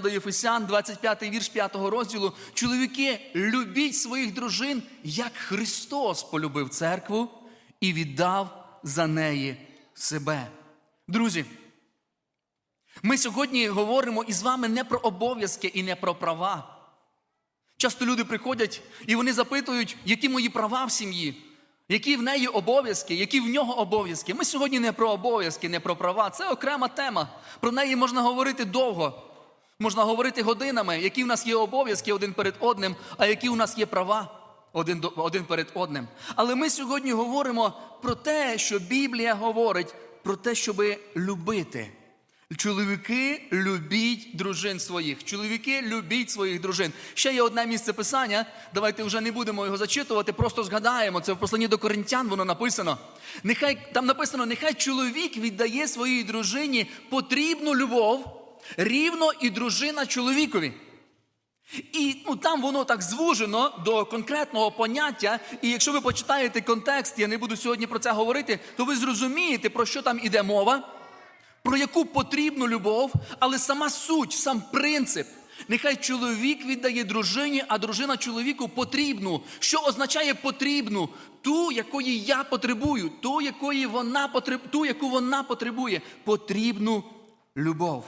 до Єфесян, 25 вірш 5 розділу. Чоловіки, любіть своїх дружин, як Христос полюбив церкву і віддав за неї себе. Друзі, ми сьогодні говоримо із вами не про обов'язки і не про права. Часто люди приходять і вони запитують, які мої права в сім'ї, які в неї обов'язки, які в нього обов'язки. Ми сьогодні не про обов'язки, не про права. Це окрема тема. Про неї можна говорити довго. Можна говорити годинами, які в нас є обов'язки один перед одним, а які у нас є права один, до- один перед одним. Але ми сьогодні говоримо про те, що Біблія говорить про те, щоб любити. Чоловіки, любіть дружин своїх. Чоловіки, любіть своїх дружин. Ще є одне місце писання. Давайте вже не будемо його зачитувати, просто згадаємо. Це в посланні до коринтян воно написано. Нехай там написано: нехай чоловік віддає своїй дружині потрібну любов, рівно і дружина чоловікові. І ну, там воно так звужено до конкретного поняття. І якщо ви почитаєте контекст, я не буду сьогодні про це говорити, то ви зрозумієте, про що там іде мова, про яку потрібну любов, але сама суть, сам принцип. Нехай чоловік віддає дружині, а дружина чоловіку потрібну. Що означає потрібну? Ту, якої я потребую, ту, якої вона потреб... ту, яку вона потребує, потрібну любов.